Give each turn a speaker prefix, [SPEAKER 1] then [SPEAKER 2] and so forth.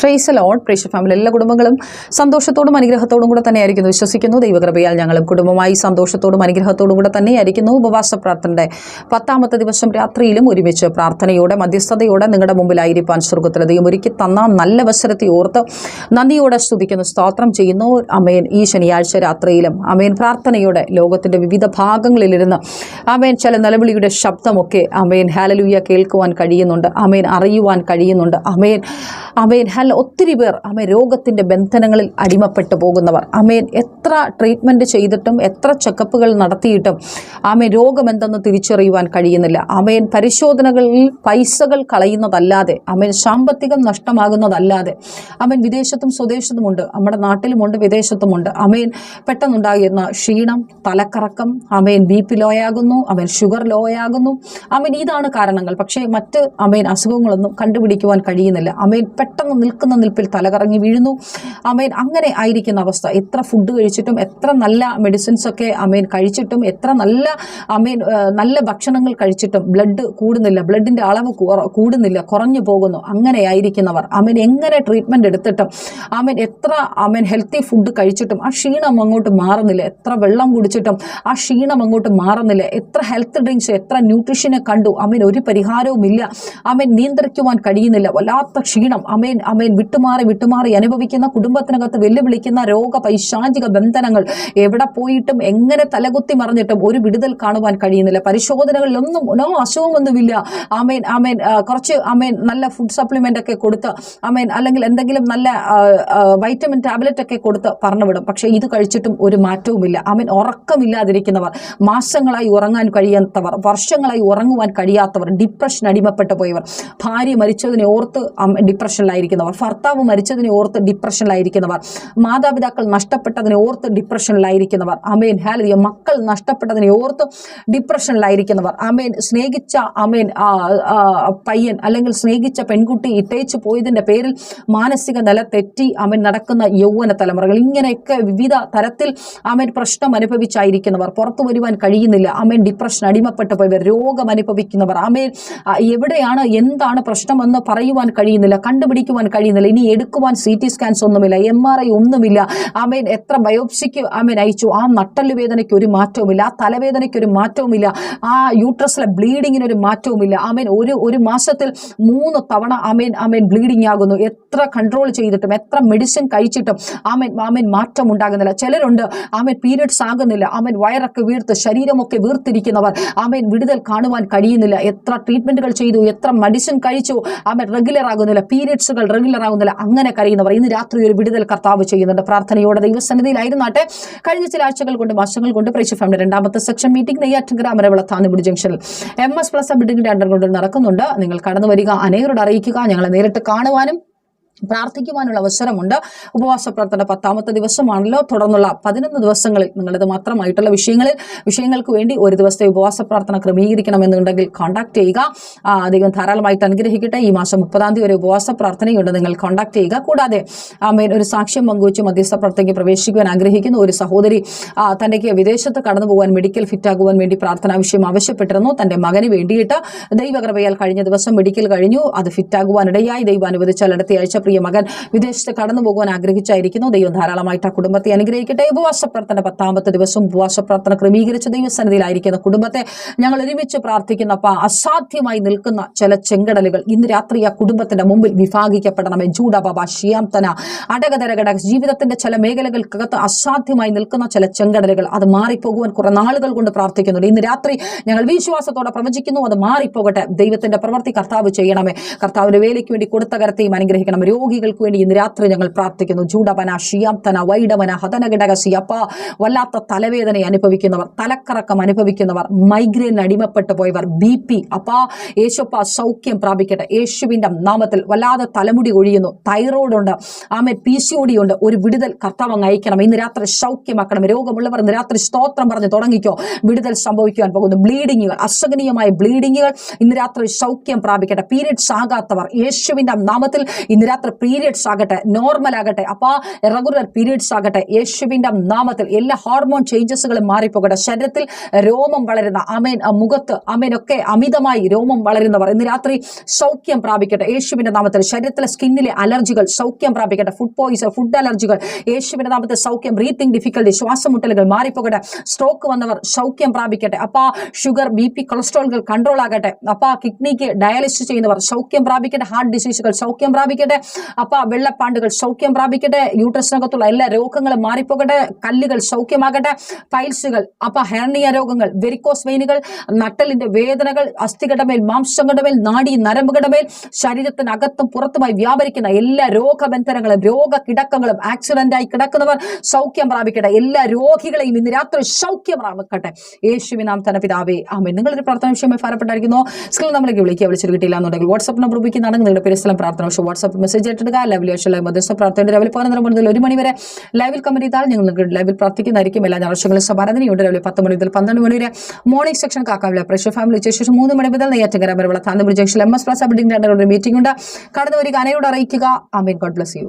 [SPEAKER 1] Price load പ്രേക്ഷ family എല്ലാ കുടുംബങ്ങളും സന്തോഷത്തോടും അനുഗ്രഹത്തോടും കൂടെ തന്നെയായിരിക്കുന്നു. വിശ്വസിക്കുന്നു. ദൈവകൃപയാൽ ഞങ്ങളും കുടുംബമായി സന്തോഷത്തോടും അനുഗ്രഹത്തോടും കൂടെ തന്നെയായിരിക്കുന്നു ഉപവാസ പ്രാർത്ഥനയുടെ പത്താമത്തെ ദിവസം രാത്രിയിലും ഒരുമിച്ച് പ്രാർത്ഥനയോടെ മധ്യസ്ഥതയോടെ നിങ്ങളുടെ മുമ്പിലായിരിക്കാൻ സ്വർഗത്തിലെ ദൈവം ഒരുക്കി തന്ന നല്ല അവസരത്തെ ഓർത്ത് നന്ദിയോടെ സ്തുതിക്കുന്നു. സ്തോത്രം ചെയ്യുന്നു. അമേൻ ഈ ശനിയാഴ്ച രാത്രിയിലും അമേൻ പ്രാർത്ഥനയോടെ ലോകത്തിന്റെ വിവിധ ഭാഗങ്ങളിലിരുന്ന് അമേൻ ചില നിലവിളിയുടെ ശബ്ദമൊക്കെ അമേൻ ഹാലലൂയ കേൾക്കുവാൻ കഴിയുന്നുണ്ട്. അമേൻ അറിയുവാൻ കഴിയുന്നുണ്ട്. അമേൻ അമേൻ ഹൽ ഒത്തിരി പേർ അമേ രോഗത്തിന്റെ ബന്ധനങ്ങളിൽ അടിമപ്പെട്ടു പോകുന്നവർ. അമേൻ എത്ര ട്രീറ്റ്മെന്റ് ചെയ്തിട്ടും എത്ര ചെക്കപ്പുകൾ നടത്തിയിട്ടും ആമേൻ രോഗമെന്തെന്ന് തിരിച്ചറിയുവാൻ കഴിയുന്നില്ല. അമേൻ പരിശോധനകളിൽ പൈസകൾ കളയുന്നതല്ലാതെ അമേൻ സാമ്പത്തികം നഷ്ടമാകുന്നതല്ലാതെ അമേൻ വിദേശത്തും സ്വദേശത്തുമുണ്ട് നമ്മുടെ നാട്ടിലുമുണ്ട് വിദേശത്തുമുണ്ട്. അമേൻ പെട്ടെന്നുണ്ടാകുന്ന ക്ഷീണം തലക്കറക്കം അമേൻ ബി പി ലോയാകുന്നു അമേൻ ഷുഗർ ലോയാകുന്നു അമേൻ ഇതാണ് കാരണങ്ങൾ. പക്ഷേ മറ്റ് അമേൻ അസുഖങ്ങളൊന്നും കണ്ടുപിടിക്കുവാൻ കഴിയുന്നില്ല. അമേൻ പെട്ടെന്ന് നിൽക്കുന്ന നിൽപ്പിൽ തലകറങ്ങി വീഴുന്നു. അമേൻ അങ്ങനെ ആയിരിക്കുന്ന അവസ്ഥ. എത്ര ഫുഡ് കഴിച്ചിട്ടും എത്ര നല്ല മെഡിസിൻസ് ഒക്കെ അമേൻ കഴിച്ചിട്ടും എത്ര നല്ല അമേൻ നല്ല ഭക്ഷണങ്ങൾ കഴിച്ചിട്ടും ബ്ലഡ് കൂടുന്നില്ല. ബ്ലഡിന്റെ അളവ് കൂടുന്നില്ല കുറഞ്ഞു പോകുന്നു. അങ്ങനെ ആയിരിക്കുന്നവർ. അമേൻ എങ്ങനെ ട്രീറ്റ്മെന്റ് എടുത്തിട്ടും അമേൻ എത്ര അമേൻ ഹെൽത്തി ഫുഡ് കഴിച്ചിട്ടും ആ ക്ഷീണം അങ്ങോട്ട് മാറുന്നില്ല. എത്ര വെള്ളം കുടിച്ചിട്ടും ആ ക്ഷീണം അങ്ങോട്ട് മാറുന്നില്ല. എത്ര ഹെൽത്ത് ഡ്രിങ്ക്സ് എത്ര ന്യൂട്രീഷനെ കണ്ടു അമേൻ ഒരു പരിഹാരവുമില്ല. അമേൻ നിയന്ത്രിക്കുവാൻ കഴിയുന്നില്ല. വല്ലാത്ത ക്ഷീണം. അമേൻ അമേൻ വിട്ടുമാറി വിട്ടുമാറി അനുഭവിക്കുന്ന കുടുംബത്തിനകത്ത് വെല്ലുവിളിക്കുന്ന രോഗ പൈശാചിക ബന്ധനങ്ങൾ എവിടെ പോയിട്ടും എങ്ങനെ തലകുത്തി മറിഞ്ഞിട്ടും ഒരു വിടുതൽ കാണുവാൻ കഴിയുന്നില്ല. പരിശോധനകളിലൊന്നും നോ അസുഖമൊന്നുമില്ല ആമേൻ ആമേൻ കുറച്ച് ആമേൻ നല്ല ഫുഡ് സപ്ലിമെന്റ് ഒക്കെ കൊടുത്ത് ആമേൻ അല്ലെങ്കിൽ എന്തെങ്കിലും നല്ല വൈറ്റമിൻ ടാബ്ലറ്റ് ഒക്കെ കൊടുത്ത് പറഞ്ഞുവിടും പക്ഷേ ഇത് കഴിച്ചിട്ടും ഒരു മാറ്റവുമില്ല. ആമേൻ ഉറക്കമില്ലാതിരിക്കുന്നവർ മാസങ്ങളായി ഉറങ്ങാൻ കഴിയാത്തവർ വർഷങ്ങളായി ഉറങ്ങുവാൻ കഴിയാത്തവർ ഡിപ്രഷൻ അടിമപ്പെട്ടു പോയവർ ഭാര്യ മരിച്ചതിനെ ഓർത്ത് അം- ഡിപ്രഷനിലായിരിക്കുന്നവർ ഭർത്താവ് മരിച്ചതിനെ ഓർത്ത് ഡിപ്രഷനിലായിരിക്കുന്നവർ മാതാപിതാക്കൾ നഷ്ടപ്പെട്ടതിനെ ഓർത്ത് ഡിപ്രഷനിലായിരിക്കുന്നവർ അമേൻ ഹാലിയ മക്കൾ നഷ്ടപ്പെട്ടതിനെ ഓർത്ത് ഡിപ്രഷനിലായിരിക്കുന്നവർ അമേൻ സ്നേഹിച്ച അമേൻ പയ്യൻ അല്ലെങ്കിൽ സ്നേഹിച്ച പെൺകുട്ടി ഇട്ടേച്ചു പോയതിന്റെ പേരിൽ മാനസിക നില തെറ്റി അമേൻ നടക്കുന്ന യൗവന തലമുറകൾ. ഇങ്ങനെയൊക്കെ വിവിധ തരത്തിൽ അമേൻ പ്രശ്നം അനുഭവിച്ചായിരിക്കുന്നവർ. പുറത്തു വരുവാൻ കഴിയുന്നില്ല. അമേൻ ഡിപ്രഷൻ അടിമപ്പെട്ടു പോയവർ രോഗം അനുഭവിക്കുന്നവർ. അമേൻ എവിടെയാണ് എന്താണ് പ്രശ്നമെന്ന് പറയുവാൻ കഴിയുന്നില്ല. കണ്ടുപിടിക്കുവാൻ കഴിയുന്നില്ല. ഇനി എടുക്കുവാൻ സി ടി സ്കാൻസ് ഒന്നുമില്ല. എം ആർ ഐ ഒന്നുമില്ല. ആമേൻ എത്ര ബയോപ്സിക്ക് ആമേൻ അയച്ചു. ആ നട്ടൽ വേദനയ്ക്ക് ഒരു മാറ്റവുമില്ല. ആ തലവേദനയ്ക്ക് ഒരു മാറ്റവുമില്ല. ആ യൂട്രസിലെ ബ്ലീഡിങ്ങിന് ഒരു മാറ്റവുമില്ല. അമേൻ ഒരു ഒരു മാസത്തിൽ മൂന്ന് തവണ അമേൻ അമേൻ ബ്ലീഡിങ് ആകുന്നു എത്ര കൺട്രോൾ ചെയ്തിട്ടും എത്ര മെഡിസിൻ കഴിച്ചിട്ടും ആമേൻ ആമേൻ മാറ്റം ഉണ്ടാകുന്നില്ല ചിലരുണ്ട് ആമേൻ പീരിയഡ്സ് ആകുന്നില്ല. ആമേൻ വയറൊക്കെ വീർത്ത് ശരീരമൊക്കെ വീർത്തിരിക്കുന്നവർ ആമേൻ വിടുതൽ കാണുവാൻ കഴിയുന്നില്ല. എത്ര ട്രീറ്റ്മെന്റുകൾ ചെയ്തു എത്ര മെഡിസിൻ കഴിച്ചു ആമേൻ റെഗുലർ ആകുന്നില്ല. പീരിയഡ്സുകൾ റെഗുലർ ആകുന്നില്ല അങ്ങനെ കരയുന്നവർ ഇന്ന് രാത്രി ഒരു വിടുതൽ കർത്താവ് ചെയ്യുന്നുണ്ട്. പ്രാർത്ഥനയോടെ ദൈവസന്നിധിയിലായിരുന്നാട്ടെ കഴിഞ്ഞ ചില ആഴ്ചകൾ കൊണ്ട് മാസങ്ങൾ കൊണ്ട് പ്രേക്ഷ ഫാമിലി രണ്ടാമത്തെ സെക്ഷൻ മീറ്റിംഗ് നെയ്യാറ്റിൻകര അമരവിള താന്നുപിടി ജംഗ്ഷനിൽ എം എസ് പ്ലസ് ബിൽഡിംഗിന്റെ അണ്ടർഗ്രൗണ്ടിൽ നടക്കുന്നുണ്ട്. നിങ്ങൾ കടന്നു വരിക അനേകരോട് അറിയിക്കുക ഞങ്ങളെ നേരിട്ട് കാണുവാനും പ്രാർത്ഥിക്കുവാനുള്ള അവസരമുണ്ട്. ഉപവാസ പ്രാർത്ഥന പത്താമത്തെ ദിവസമാണല്ലോ. തുടർന്നുള്ള പതിനൊന്ന് ദിവസങ്ങളിൽ നിങ്ങളിത് മാത്രമായിട്ടുള്ള വിഷയങ്ങളിൽ വിഷയങ്ങൾക്ക് വേണ്ടി ഒരു ദിവസത്തെ ഉപവാസ പ്രാർത്ഥന ക്രമീകരിക്കണമെന്നുണ്ടെങ്കിൽ കോൺടാക്ട് ചെയ്യുക. അധികം ധാരാളമായിട്ട് അനുഗ്രഹിക്കട്ടെ. ഈ മാസം മുപ്പതാം തീയതി വരെ ഉപവാസ പ്രാർത്ഥനയുണ്ട്. നിങ്ങൾ കോൺടാക്ട് ചെയ്യുക. കൂടാതെ ആമേൻ ഒരു സാക്ഷ്യം പങ്കുവച്ച് മധ്യസ്ഥ പ്രാർത്ഥനയ്ക്ക് പ്രവേശിക്കുവാൻ ആഗ്രഹിക്കുന്ന ഒരു സഹോദരി തന്റെ വിദേശത്ത് കടന്നു പോകാൻ മെഡിക്കൽ ഫിറ്റ് ആകുവാൻ വേണ്ടി പ്രാർത്ഥനാ വിഷയം ആവശ്യപ്പെട്ടിരുന്നു. തന്റെ മകന് വേണ്ടിയിട്ട് ദൈവകൃപയാൽ കഴിഞ്ഞ ദിവസം മെഡിക്കൽ കഴിഞ്ഞു. അത് ഫിറ്റ് ആകുവാൻ ഇടയായി ദൈവം അനുവദിച്ചാൽ അടുത്ത ആഴ്ച പ്രിയ മകൻ വിദേശത്ത് കടന്നു പോകുവാൻ ആഗ്രഹിച്ചായിരിക്കുന്നു. ദൈവം ധാരാളമായിട്ട് ആ കുടുംബത്തെ അനുഗ്രഹിക്കട്ടെ. ഉപവാസ പ്രാർത്ഥന പത്താമത്തെ ദിവസം ഉപവാസ പ്രാർത്ഥന ക്രമീകരിച്ച ദൈവസന്നിധിയിലായിരിക്കുന്ന കുടുംബത്തെ ഞങ്ങൾ ഒരുമിച്ച് പ്രാർത്ഥിക്കുന്ന അസാധ്യമായി നിൽക്കുന്ന ചില ചെങ്കടലുകൾ ഇന്ന് രാത്രി ആ കുടുംബത്തിന്റെ മുമ്പിൽ വിഭാഗിക്കപ്പെടണമേ. ജൂഡ ബാബ ഷിയാംതന അടകതരകട ജീവിതത്തിന്റെ ചില മേഖലകൾക്കകത്ത് അസാധ്യമായി നിൽക്കുന്ന ചില ചെങ്കടലുകൾ അത് മാറിപ്പോകുവാൻ കുറെ നാളുകൾ കൊണ്ട് പ്രാർത്ഥിക്കുന്നുണ്ട്. ഇന്ന് രാത്രി ഞങ്ങൾ വിശ്വാസത്തോടെ പ്രവചിക്കുന്നു അത് മാറിപ്പോകട്ടെ. ദൈവത്തിന്റെ പ്രവൃത്തി കർത്താവ് ചെയ്യണമേ. കർത്താവിന്റെ വേലയ്ക്ക് വേണ്ടി കൊടുത്ത കരത്തെയും അനുഗ്രഹിക്കണം. രോഗികൾക്ക് വേണ്ടി ഇന്ന് രാത്രി ഞങ്ങൾ പ്രാർത്ഥിക്കുന്നു. ചൂടപന ഷിയാംതന വൈഡമന ഹതനഘടകസി അപ്പ വല്ലാത്ത തലവേദന അനുഭവിക്കുന്നവർ തലക്കറക്കം അനുഭവിക്കുന്നവർ മൈഗ്രെയിൻ അടിമപ്പെട്ടു പോയവർ ബി പി അപ്പാ യേശുപ്പ സൗഖ്യം പ്രാപിക്കട്ടെ. യേശുവിന്റെ നാമത്തിൽ വല്ലാതെ തലമുടി ഒഴിയുന്നു. തൈറോയ്ഡ് ഉണ്ട്. ആമെ പി സി ഒ ഡി ഉണ്ട്. ഒരു വിടുതൽ കർത്താവ് അയക്കണം. ഇന്ന് രാത്രി സൗഖ്യമാക്കണം രോഗമുള്ളവർ ഇന്ന് രാത്രി സ്തോത്രം പറഞ്ഞ് തുടങ്ങിക്കോ. വിടുതൽ സംഭവിക്കുവാൻ പോകുന്നു. ബ്ലീഡിങ്ങുകൾ അസഹനീയമായ ബ്ലീഡിങ്ങുകൾ ഇന്ന് രാത്രി സൗഖ്യം പ്രാപിക്കട്ടെ. പീരിയഡ്സ് ആകാത്തവർ യേശുവിന്റെ നാമത്തിൽ ഇന്ന് രാത്രി രാത്രി പീരിയഡ്സ് ആകട്ടെ നോർമൽ ആകട്ടെ അപ്പാ റെഗുലർ പീരിയഡ്സ് ആകട്ടെ യേശുവിന്റെ നാമത്തിൽ എല്ലാ ഹോർമോൺ ചേഞ്ചസുകളും മാറിപ്പോകട്ടെ. ശരീരത്തിൽ രോമം വളരുന്ന അമേൻ മുഖത്ത് അമേനൊക്കെ അമിതമായി രോമം വളരുന്നവർ ഇന്ന് രാത്രി സൗഖ്യം പ്രാപിക്കട്ടെ യേശുവിന്റെ നാമത്തിൽ. ശരീരത്തിലെ സ്കിന്നിലെ അലർജികൾ സൗഖ്യം പ്രാപിക്കട്ടെ. ഫുഡ് പോയിസൺ ഫുഡ് അലർജികൾ യേശുവിന്റെ നാമത്തിൽ സൗഖ്യം ബ്രീത്തിങ് ഡിഫിക്കൽട്ടി ശ്വാസമുട്ടലുകൾ മാറിപ്പോകട്ടെ. സ്ട്രോക്ക് വന്നവർ സൗഖ്യം പ്രാപിക്കട്ടെ. അപ്പാ ഷുഗർ ബി പി കൊളസ്ട്രോളുകൾ കൺട്രോൾ ആകട്ടെ. അപ്പാ കിഡ്നിക്ക് ഡയാലിസിസ് ചെയ്യുന്നവർ സൗഖ്യം പ്രാപിക്കട്ടെ. ഹാർട്ട് ഡിസീസുകൾ സൗഖ്യം പ്രാപിക്കട്ടെ. അപ്പാ വെള്ളപ്പാണ്ടുകൾ സൗഖ്യം പ്രാപിക്കട്ടെ യൂട്രസിനകത്തുള്ള എല്ലാ രോഗങ്ങളും മാറിപ്പോകട്ടെ കല്ലുകൾ സൗഖ്യമാകട്ടെ ഫൈൽസുകൾ അപ്പൊ ഹെർണിയ രോഗങ്ങൾ വെരിക്കോസ് വെയിനുകൾ നട്ടലിന്റെ വേദനകൾ അസ്ഥികടമേൽ മേൽ നാടി നരമ്പുകടമേൽ ശരീരത്തിനകത്തും പുറത്തുമായി വ്യാപരിക്കുന്ന എല്ലാ രോഗബന്ധനങ്ങളും രോഗകിടക്കങ്ങളും ആക്സിഡന്റ് ആയി കിടക്കുന്നവർ സൗഖ്യം പ്രാപിക്കട്ടെ എല്ലാ രോഗികളെയും ഇന്ന് രാത്രി സൗഖ്യം പ്രാപിക്കട്ടെ യേശുവിനാം തന്നെ പിതാവേ ആമേ നിങ്ങളൊരു പ്രാർത്ഥന വിഷയമായി ഫലപ്പെട്ടായിരിക്കുന്നു സ്കൂളിൽ നമ്മളേക്ക് വിളിക്കുക വിളിച്ചിട്ട് കിട്ടിയില്ല എന്നുണ്ടെങ്കിൽ വാട്സ്ആപ്പ് നമ്പർ ഉപയോഗിക്കുന്നതാണെങ്കിൽ നിങ്ങളുടെ പേര് സ്ഥലം പ്രാർത്ഥന പക്ഷേ വാട്സ്ആപ്പ് മെസ്സേജ് ഇട്ടിടുക ലൈവിൽ ലൈവ് മധ്യസ്ഥ പ്രാർത്ഥനയുടെ രാവിലെ പതിനൊന്നര മുതൽ ഒരു മണി വരെ ലൈവിൽ കമ്പനി താൽ ഞങ്ങൾ ലൈവിൽ പ്രാർത്ഥിക്കുന്നതായിരിക്കും എല്ലാ ഞായറാഴ്ചകളും ഉണ്ട് രാവിലെ പത്ത് മണി മുതൽ പന്ത്രണ്ട് മണി വരെ morning section Kakkavila pressure family ഉച്ച ശേഷം മൂന്ന് മണി മുതൽ നെയ്യാറ്റങ്കര വരെയുള്ള താന്തപുരി junction M S plaza building ഒരു മീറ്റിംഗ് ഉണ്ട്. കടന്നു വരിക അനയോട് അറിയിക്കുക. ആമീൻ. God bless you